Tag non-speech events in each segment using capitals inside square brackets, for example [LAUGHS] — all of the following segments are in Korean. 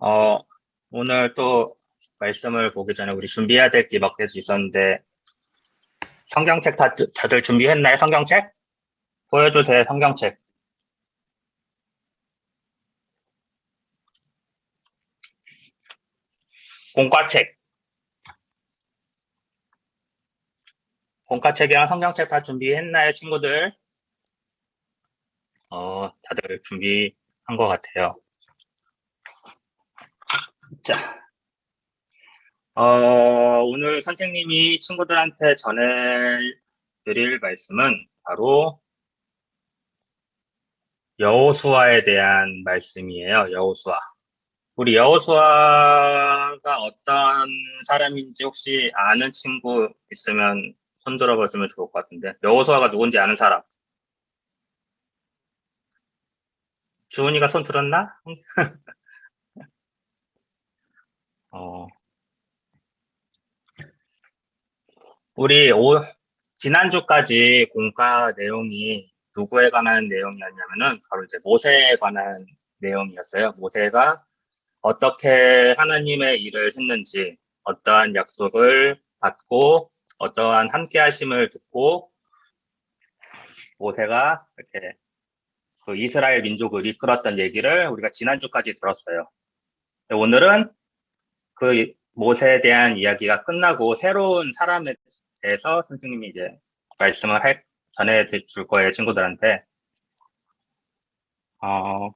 어, 오늘 또 말씀을 보기 전에 우리 준비해야 될 게 몇개 있었는데, 성경책 다, 다들 준비했나요? 성경책? 보여주세요, 성경책. 공과책. 공과책이랑 성경책 다 준비했나요, 친구들? 어, 다들 준비한 것 같아요. 자, 어, 오늘 선생님이 친구들한테 전해드릴 말씀은 바로 여호수아에 대한 말씀이에요. 여호수아. 우리 여호수아가 어떤 사람인지 혹시 아는 친구 있으면 손 들어봤으면 좋을 것 같은데 여호수아가 누군지 아는 사람? 주은이가 손 들었나? 어, 우리 오, 지난주까지 공과 내용이 누구에 관한 내용이었냐면은 바로 이제 모세에 관한 내용이었어요. 모세가 어떻게 하나님의 일을 했는지, 어떠한 약속을 받고, 어떠한 함께 하심을 듣고, 모세가 이렇게 그 이스라엘 민족을 이끌었던 얘기를 우리가 지난주까지 들었어요. 오늘은 그 모세에 대한 이야기가 끝나고 새로운 사람에 대해서 선생님이 이제 말씀을 할, 전해 줄 거예요, 친구들한테. 어,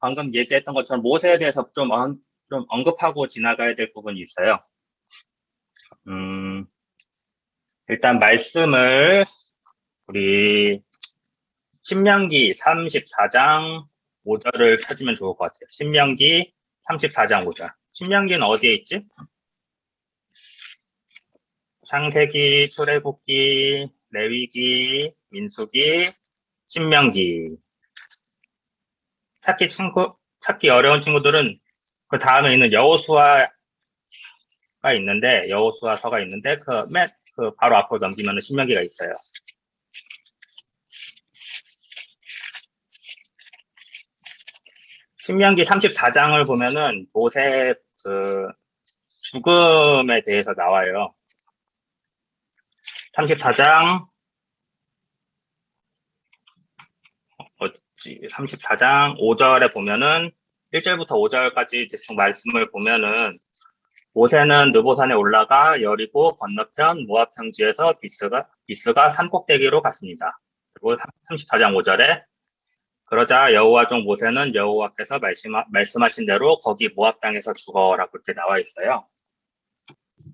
방금 얘기했던 것처럼 모세에 대해서 좀, 언, 좀 언급하고 지나가야 될 부분이 있어요. 음, 일단 말씀을 우리 신명기 34장 5절을 찾으면 좋을 것 같아요. 신명기 34장 5절. 신명기는 어디에 있지? 창세기, 출애굽기, 레위기, 민수기, 신명기. 찾기 친구, 찾기 어려운 친구들은 그 다음에 있는 여호수아가 있는데 여호수아서가 있는데 그 맨 그 바로 앞으로 넘기면 신명기가 있어요. 신명기 34장을 보면은 모세 그 죽음에 대해서 나와요. 34장 어찌 34장 5절에 보면은 1절부터 5절까지 대충 말씀을 보면은 모세는 느보산에 올라가 여리고 건너편 모압 평지에서 비스가 비스가 산꼭대기로 갔습니다. 그리고 34장 5절에 그러자 여호와 종 모세는 여호와께서 말씀하, 말씀하신 대로 거기 모압 땅에서 죽어라고 이렇게 나와 있어요.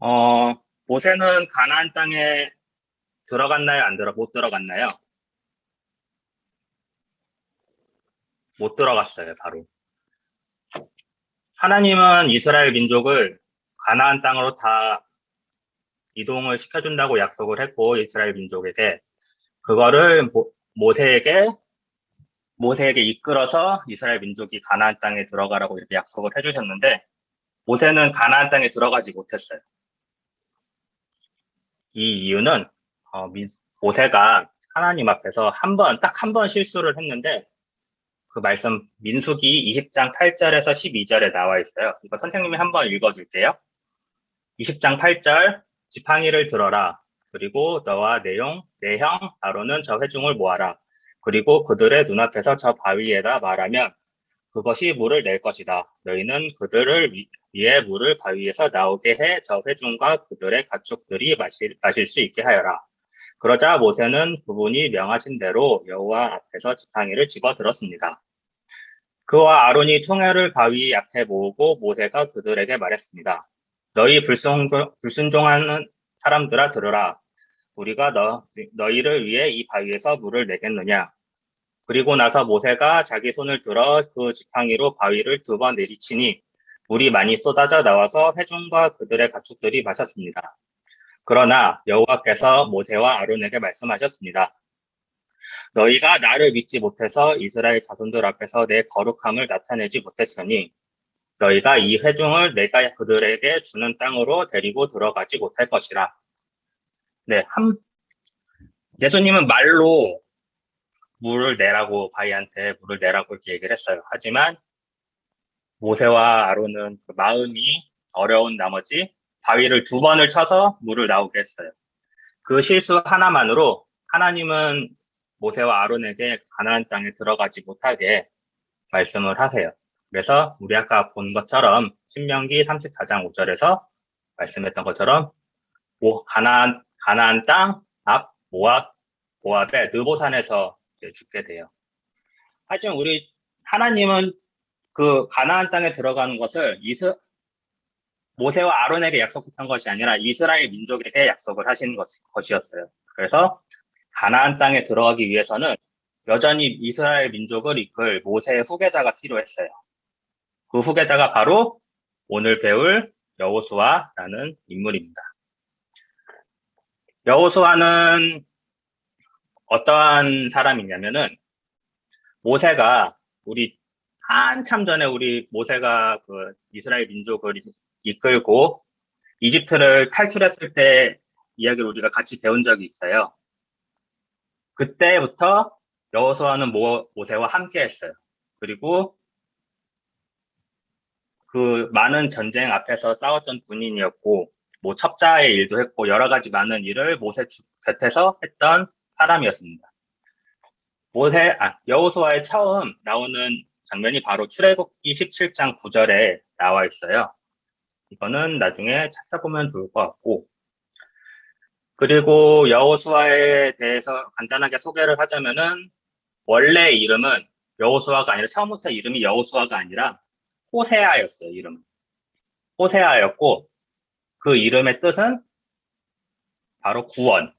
어, 모세는 가나안 땅에 들어갔나요? 안 들어 못 들어갔나요? 못 들어갔어요, 바로. 하나님은 이스라엘 민족을 가나안 땅으로 다 이동을 시켜준다고 약속을 했고 이스라엘 민족에게 그거를 모, 모세에게 모세에게 이끌어서 이스라엘 민족이 가나안 땅에 들어가라고 이렇게 약속을 해주셨는데 모세는 가나안 땅에 들어가지 못했어요. 이 이유는 어, 미, 모세가 하나님 앞에서 한 번, 딱 한 번 실수를 했는데 그 말씀 민수기 20장 8절에서 12절에 나와 있어요. 이거 선생님이 한 번 읽어줄게요. 20장 8절 지팡이를 들어라. 그리고 너와 내용, 내 형, 아론은 저 회중을 모아라. 그리고 그들의 눈앞에서 저 바위에다 말하면 그것이 물을 낼 것이다. 너희는 그들을 위 해 물을 바위에서 나오게 해 저 회중과 그들의 가축들이 마실, 마실 수 있게 하여라. 그러자 모세는 그분이 명하신 대로 여호와 앞에서 지팡이를 집어 들었습니다. 그와 아론이 총회를 바위 앞에 모으고 모세가 그들에게 말했습니다. 너희 불순, 불순종하는 사람들아 들으라. 우리가 너, 너희를 위해 이 바위에서 물을 내겠느냐? 그리고 나서 모세가 자기 손을 들어 그 지팡이로 바위를 두 번 내리치니 물이 많이 쏟아져 나와서 회중과 그들의 가축들이 마셨습니다. 그러나 여호와께서 모세와 아론에게 말씀하셨습니다. 너희가 나를 믿지 못해서 이스라엘 자손들 앞에서 내 거룩함을 나타내지 못했으니 너희가 이 회중을 내가 그들에게 주는 땅으로 데리고 들어가지 못할 것이라. 네, 한 예수님은 말로 물을 내라고 바위한테 물을 내라고 이렇게 얘기를 했어요. 하지만 모세와 아론은 그 마음이 어려운 나머지 바위를 두 번을 쳐서 물을 나오게 했어요. 그 실수 하나만으로 하나님은 모세와 아론에게 가나안 땅에 들어가지 못하게 말씀을 하세요. 그래서 우리 아까 본 것처럼 신명기 34장 5절에서 말씀했던 것처럼 모- 가나안 가나안 땅 앞 모압 모압의 느보산에서 죽게 돼요. 하지만 우리 하나님은 그 가나안 땅에 들어가는 것을 이스 모세와 아론에게 약속했던 것이 아니라 이스라엘 민족에게 약속을 하신 것, 것이었어요. 그래서 가나안 땅에 들어가기 위해서는 여전히 이스라엘 민족을 이끌 모세의 후계자가 필요했어요. 그 후계자가 바로 오늘 배울 여호수아라는 인물입니다. 여호수아는 어떠한 사람이냐면은 모세가 우리 한참 전에 우리 모세가 그 이스라엘 민족을 이끌고 이집트를 탈출했을 때 이야기를 우리가 같이 배운 적이 있어요. 그때부터 여호수아는 모, 모세와 함께 했어요. 그리고 그 많은 전쟁 앞에서 싸웠던 군인이었고 뭐 첩자의 일도 했고 여러 가지 많은 일을 모세 주- 곁에서 했던 사람이었습니다. 모세 아 여호수아의 처음 나오는 장면이 바로 출애굽기 17장 9절에 나와 있어요. 이거는 나중에 찾아보면 좋을 것 같고 그리고 여호수아에 대해서 간단하게 소개를 하자면은 원래 이름은 여호수아가 아니라 처음부터 이름이 여호수아가 아니라 호세아였어요. 이름은 호세아였고 그 이름의 뜻은 바로 구원,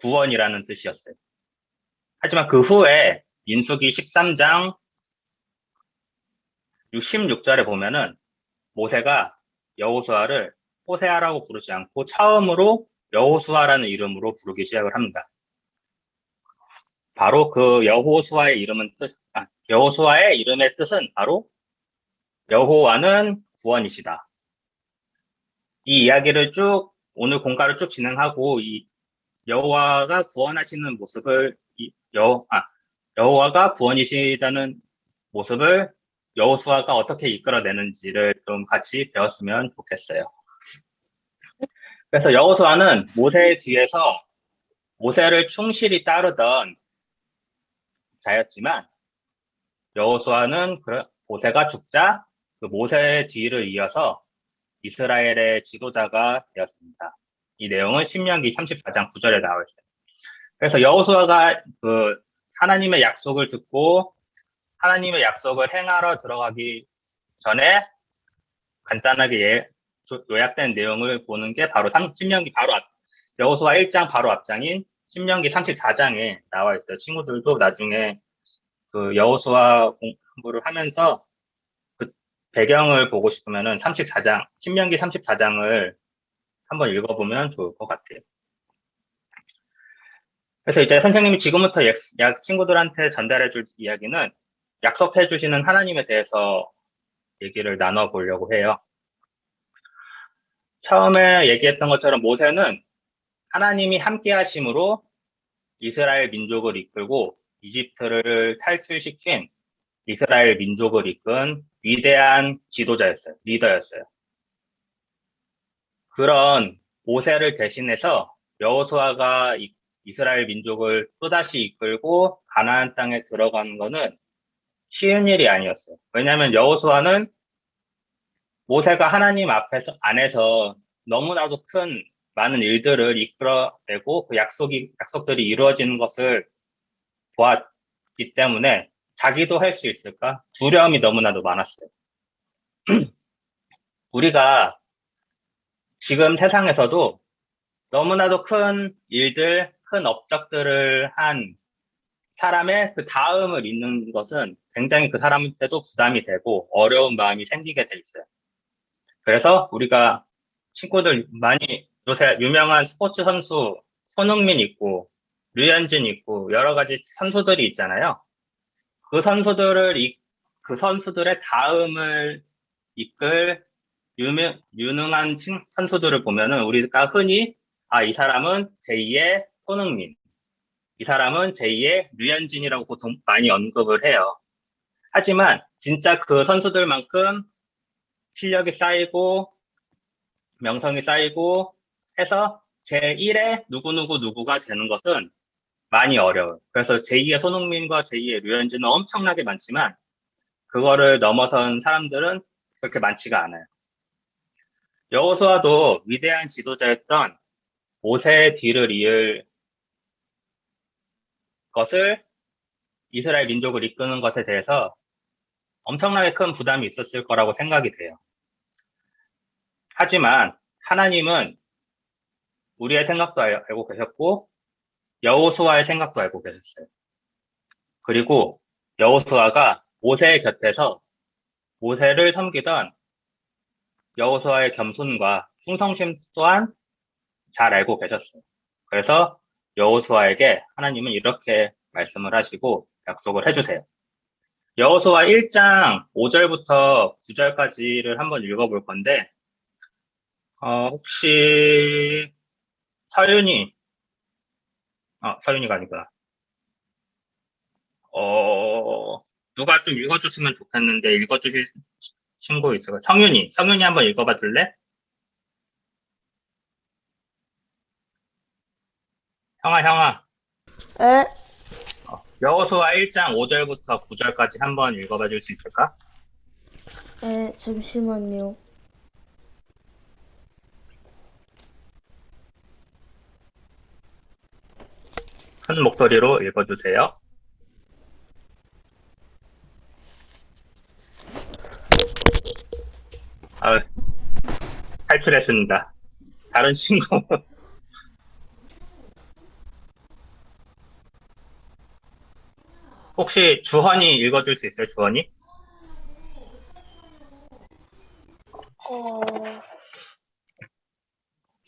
구원이라는 뜻이었어요. 하지만 그 후에 민수기 13장 66절에 보면은 모세가 여호수아를 호세아라고 부르지 않고 처음으로 여호수아라는 이름으로 부르기 시작을 합니다. 바로 그 여호수아의 이름은 뜻, 아, 여호수아의 이름의 뜻은 바로 여호와는 구원이시다. 이 이야기를 쭉 오늘 공가를 쭉 진행하고 이 여호와가 구원하시는 모습을 이 여, 아, 여호와가 구원이시다는 모습을 여호수아가 어떻게 이끌어내는지를 좀 같이 배웠으면 좋겠어요. 그래서 여호수아는 모세 뒤에서 모세를 충실히 따르던 자였지만 여호수아는 그 모세가 죽자 그 모세의 뒤를 이어서 이스라엘의 지도자가 되었습니다. 이 내용은 신명기 34장 9절에 나와 있어요. 그래서 여호수아가 그 하나님의 약속을 듣고 하나님의 약속을 행하러 들어가기 전에 간단하게 예- 조- 요약된 내용을 보는 게 바로 삼- 신명기 바로 앞, 여호수아 1장 바로 앞장인 신명기 34장에 나와 있어요. 친구들도 나중에 그 여호수아 공부를 하면서 그 배경을 보고 싶으면은 34장, 신명기 34장을 한번 읽어보면 좋을 것 같아요. 그래서 이제 선생님이 지금부터 약, 약 친구들한테 전달해 줄 이야기는 약속해 주시는 하나님에 대해서 얘기를 나눠 보려고 해요. 처음에 얘기했던 것처럼 모세는 하나님이 함께 하심으로 이스라엘 민족을 이끌고 이집트를 탈출시킨 이스라엘 민족을 이끈 위대한 지도자였어요. 리더였어요. 그런 모세를 대신해서 여호수아가 이- 이스라엘 민족을 또다시 이끌고 가나안 땅에 들어가는 것은 쉬운 일이 아니었어요. 왜냐하면 여호수아는 모세가 하나님 앞에서 안에서 너무나도 큰 많은 일들을 이끌어내고 그 약속이 약속들이 이루어지는 것을 보았기 때문에 자기도 할 수 있을까 두려움이 너무나도 많았어요. [CLEARS THROAT] 우리가 지금 세상에서도 너무나도 큰 일들, 큰 업적들을 한 사람의 그 다음을 잇는 것은 굉장히 그 사람한테도 부담이 되고 어려운 마음이 생기게 돼 있어요. 그래서 우리가 친구들 많이 요새 유명한 스포츠 선수 손흥민 있고 류현진 있고 여러 가지 선수들이 있잖아요. 그 선수들을 이, 그 선수들의 다음을 이끌 유명, 유능한 친- 선수들을 보면은 우리가 흔히 아, 이 사람은 제2의 손흥민, 이 사람은 제2의 류현진이라고 보통 많이 언급을 해요. 하지만 진짜 그 선수들만큼 실력이 쌓이고 명성이 쌓이고 해서 제1의 누구누구 누구가 되는 것은 많이 어려워요. 그래서 제2의 손흥민과 제2의 류현진은 엄청나게 많지만 그거를 넘어선 사람들은 그렇게 많지가 않아요. 여호수아도 위대한 지도자였던 모세의 뒤를 이을 것을 이스라엘 민족을 이끄는 것에 대해서 엄청나게 큰 부담이 있었을 거라고 생각이 돼요. 하지만 하나님은 우리의 생각도 알- 알고 계셨고 여호수아의 생각도 알고 계셨어요. 그리고 여호수아가 모세의 곁에서 모세를 섬기던 여호수아의 겸손과 충성심 또한 잘 알고 계셨어요. 그래서 여호수아에게 하나님은 이렇게 말씀을 하시고 약속을 해주세요. 여호수아 1장 5절부터 9절까지를 한번 읽어볼 건데 어, 혹시 서윤이 어, 서윤이가 아니구나. 어, 누가 좀 읽어줬으면 좋겠는데 읽어주실 친구 있어요. 성윤이, 성윤이 한번 읽어봐 줄래? 형아, 형아. 에? 여호수아 1장 5절부터 9절까지 한번 읽어봐 줄 수 있을까? 에, 잠시만요. 큰 목소리로 읽어주세요. 아, 탈출했습니다. 다른 친구. [LAUGHS] 혹시 주헌이 읽어줄 수 있어요, 주헌이? 어,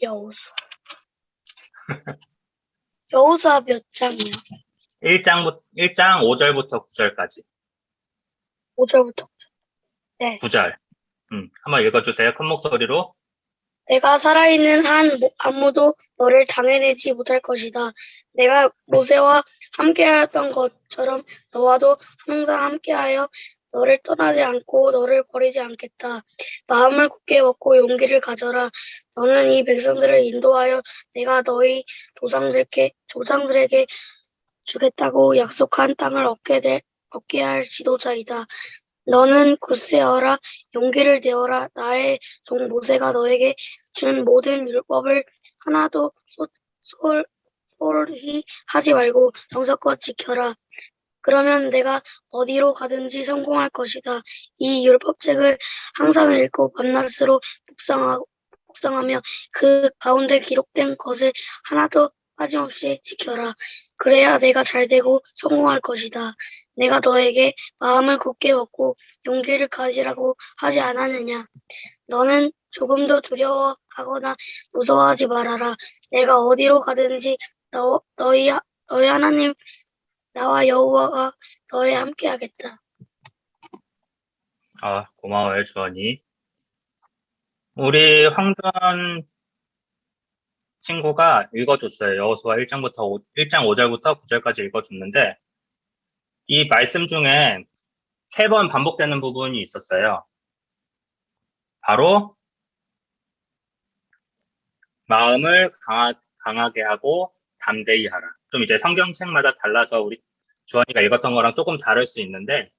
여우수. [LAUGHS] 여우수아 몇 장이야? 1장, 1장 5절부터 9절까지. 5절부터. 9절. 음, 한번 읽어주세요. 큰 목소리로. 내가 살아있는 한 모- 아무도 너를 당해내지 못할 것이다. 내가 모세와 함께하였던 것처럼 너와도 항상 함께하여 너를 떠나지 않고 너를 버리지 않겠다. 마음을 굳게 먹고 용기를 가져라. 너는 이 백성들을 인도하여 내가 너희 조상들께 조상들에게 주겠다고 약속한 땅을 얻게 될 얻게 할 지도자이다. 너는 굳세어라 용기를 내어라 나의 종 모세가 너에게 준 모든 율법을 하나도 소홀히 하지 말고 정성껏 지켜라. 그러면 내가 어디로 가든지 성공할 것이다. 이 율법책을 항상 읽고 밤낮으로 묵상하고, 묵상하며 그 가운데 기록된 것을 하나도 빠짐없이 지켜라. 그래야 내가 잘 되고 성공할 것이다. 내가 너에게 마음을 굳게 먹고 용기를 가지라고 하지 않았느냐. 너는 조금도 두려워하거나 무서워하지 말아라. 내가 어디로 가든지 너, 너희, 하- 너희 하나님 나와 여호와가 너에 함께하겠다. 아, 고마워요, 주원이. 우리 황전 친구가 읽어줬어요. 여호수아 1장부터 5, 1장 5절부터 9절까지 읽어줬는데 이 말씀 중에 세 번 반복되는 부분이 있었어요. 바로 마음을 강하, 강하게 하고 담대히 하라. 좀 이제 성경책마다 달라서 우리 주원이가 읽었던 거랑 조금 다를 수 있는데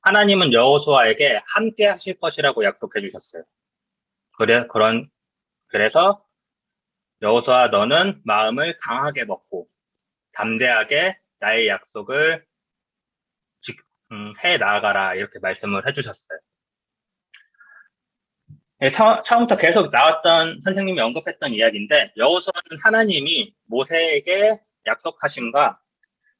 하나님은 여호수아에게 함께 하실 것이라고 약속해 주셨어요. 그래 그런 그래서 여호수아 너는 마음을 강하게 먹고 담대하게 나의 약속을 지- 음, 해 나가라 이렇게 말씀을 해주셨어요. 예, 처- 처음부터 계속 나왔던 선생님이 언급했던 이야기인데 여호수아는 하나님이 모세에게 약속하신과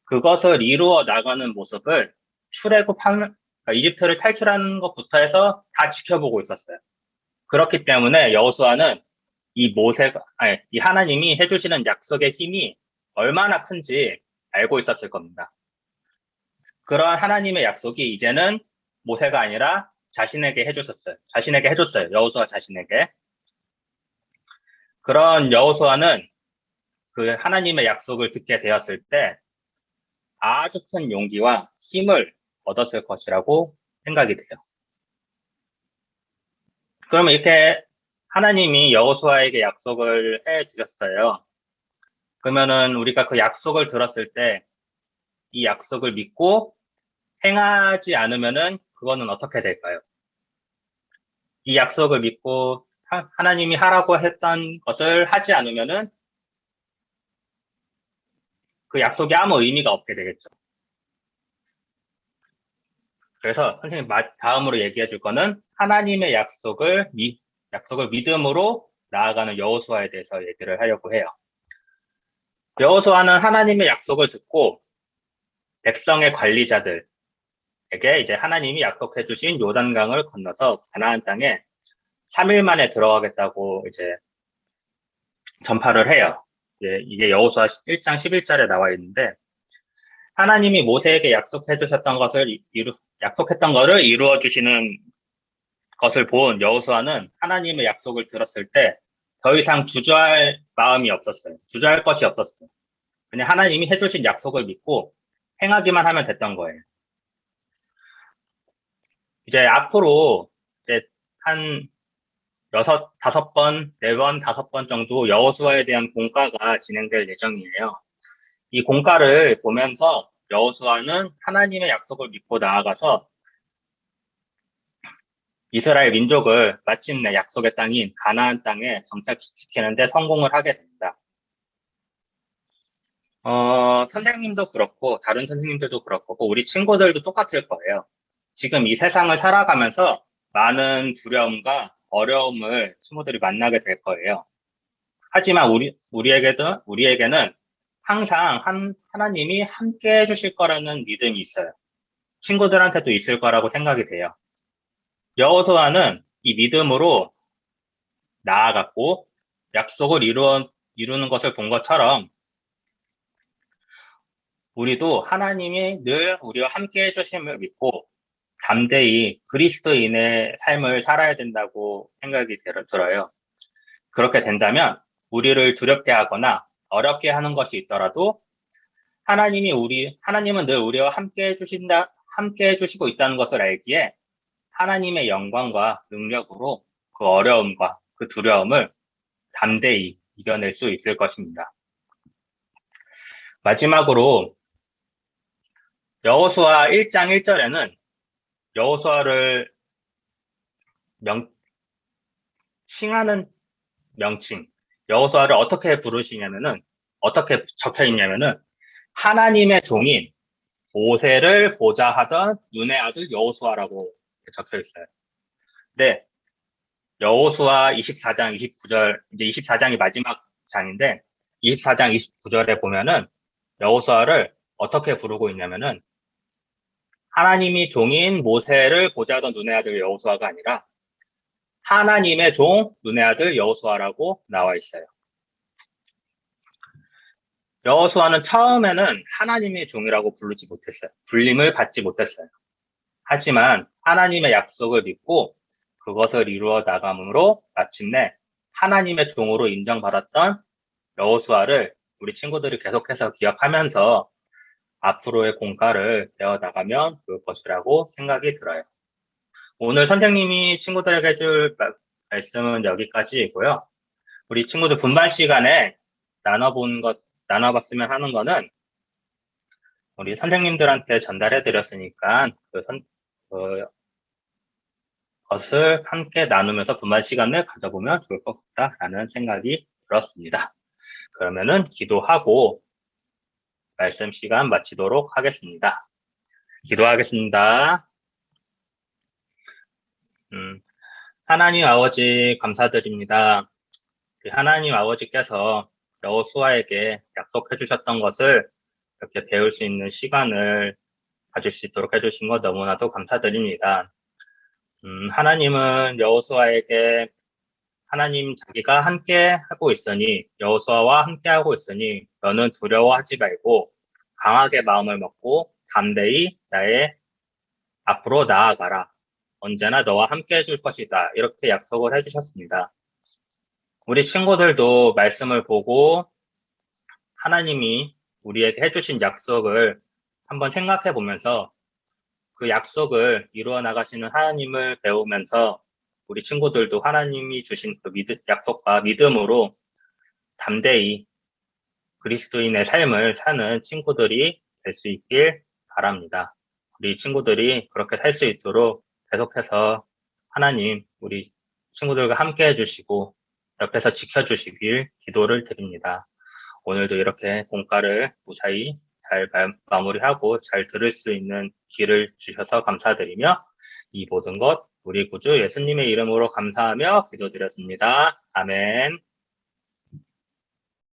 그것을 이루어 나가는 모습을 출애굽 한 그러니까 이집트를 탈출하는 것부터 해서 다 지켜보고 있었어요. 그렇기 때문에 여호수아는 이 모세가 아니 이 하나님이 해주시는 약속의 힘이 얼마나 큰지 알고 있었을 겁니다. 그런 하나님의 약속이 이제는 모세가 아니라 자신에게 해줬었어요. 자신에게 해줬어요. 여호수아 자신에게. 그런 여호수아는 그 하나님의 약속을 듣게 되었을 때 아주 큰 용기와 힘을 얻었을 것이라고 생각이 돼요. 그러면 이렇게 하나님이 여호수아에게 약속을 해 주셨어요. 그러면은 우리가 그 약속을 들었을 때 이 약속을 믿고 행하지 않으면은 그거는 어떻게 될까요? 이 약속을 믿고 하, 하나님이 하라고 했던 것을 하지 않으면은 그 약속이 아무 의미가 없게 되겠죠. 그래서 선생님 마- 다음으로 얘기해 줄 거는 하나님의 약속을 미, 약속을 믿음으로 나아가는 여호수아에 대해서 얘기를 하려고 해요. 여호수아는 하나님의 약속을 듣고 백성의 관리자들에게 이제 하나님이 약속해 주신 요단강을 건너서 가나안 땅에 3일 만에 들어가겠다고 이제 전파를 해요. 이제 이게 여호수아 1장 11절에 나와 있는데 하나님이 모세에게 약속해 주셨던 것을 이- 이루 약속했던 것을 이루어 주시는 것을 본 여호수아는 하나님의 약속을 들었을 때 더 이상 주저할 마음이 없었어요. 주저할 것이 없었어요. 그냥 하나님이 해주신 약속을 믿고 행하기만 하면 됐던 거예요. 이제 앞으로 이제 한 여섯, 다섯 번, 네 번, 다섯 번 정도 여호수아에 대한 공가가 진행될 예정이에요. 이 공가를 보면서 여호수아는 하나님의 약속을 믿고 나아가서 이스라엘 민족을 마침내 약속의 땅인 가나안 땅에 정착시키는데 성공을 하게 됩니다. 어, 선생님도 그렇고, 다른 선생님들도 그렇고, 우리 친구들도 똑같을 거예요. 지금 이 세상을 살아가면서 많은 두려움과 어려움을 친구들이 만나게 될 거예요. 하지만 우리, 우리에게도, 우리에게는 항상 한, 하나님이 함께 해주실 거라는 믿음이 있어요. 친구들한테도 있을 거라고 생각이 돼요. 여호수아는 이 믿음으로 나아갔고 약속을 이루어, 이루는 것을 본 것처럼 우리도 하나님이 늘 우리와 함께 해주심을 믿고 담대히 그리스도인의 삶을 살아야 된다고 생각이 들- 들어요. 그렇게 된다면 우리를 두렵게 하거나 어렵게 하는 것이 있더라도 하나님이 우리, 하나님은 늘 우리와 함께 해 주신다, 함께 해 주시고 있다는 것을 알기에 하나님의 영광과 능력으로 그 어려움과 그 두려움을 담대히 이겨낼 수 있을 것입니다. 마지막으로 여호수아 1장 1절에는 여호수아를 명 칭하는 명칭 여호수아를 어떻게 부르시냐면은 어떻게 적혀 있냐면은 하나님의 종인 모세를 보좌하던 눈의 아들 여호수아라고 적혀 있어요. 근데 여호수아 24장 29절 이제 24장이 마지막 장인데 24장 29절에 보면은 여호수아를 어떻게 부르고 있냐면은 하나님이 종인 모세를 보좌하던 눈의 아들 여호수아가 아니라 하나님의 종 눈의 아들 여호수아라고 나와 있어요. 여호수아는 처음에는 하나님의 종이라고 부르지 못했어요. 불림을 받지 못했어요. 하지만 하나님의 약속을 믿고 그것을 이루어 나감으로 마침내 하나님의 종으로 인정받았던 여호수아를 우리 친구들이 계속해서 기억하면서 앞으로의 공과를 배워 나가면 좋을 것이라고 생각이 들어요. 오늘 선생님이 친구들에게 해줄 마- 말씀은 여기까지이고요. 우리 친구들 분반 시간에 나눠본 것, 나눠봤으면 하는 거는 우리 선생님들한테 전달해 드렸으니까 그 선, 그 것을 함께 나누면서 분반 시간을 가져보면 좋을 것 같다라는 생각이 들었습니다. 그러면은 기도하고 말씀 시간 마치도록 하겠습니다. 기도하겠습니다. 음, 하나님 아버지 감사드립니다. 그 하나님 아버지께서 여호수아에게 약속해 주셨던 것을 이렇게 배울 수 있는 시간을 가질 수 있도록 해주신 것 너무나도 감사드립니다. 음, 하나님은 여호수아에게 하나님 자기가 함께 하고 있으니 여호수아와 함께 하고 있으니 너는 두려워하지 말고 강하게 마음을 먹고 담대히 나의 앞으로 나아가라. 언제나 너와 함께 해줄 것이다. 이렇게 약속을 해주셨습니다. 우리 친구들도 말씀을 보고 하나님이 우리에게 해주신 약속을 한번 생각해 보면서 그 약속을 이루어 나가시는 하나님을 배우면서 우리 친구들도 하나님이 주신 그 믿, 약속과 믿음으로 담대히 그리스도인의 삶을 사는 친구들이 될 수 있길 바랍니다. 우리 친구들이 그렇게 살 수 있도록 계속해서 하나님, 우리 친구들과 함께 해주시고 옆에서 지켜주시길 기도를 드립니다. 오늘도 이렇게 공과를 무사히 잘 마- 마무리하고 잘 들을 수 있는 길을 주셔서 감사드리며 이 모든 것 우리 구주 예수님의 이름으로 감사하며 기도드렸습니다. 아멘.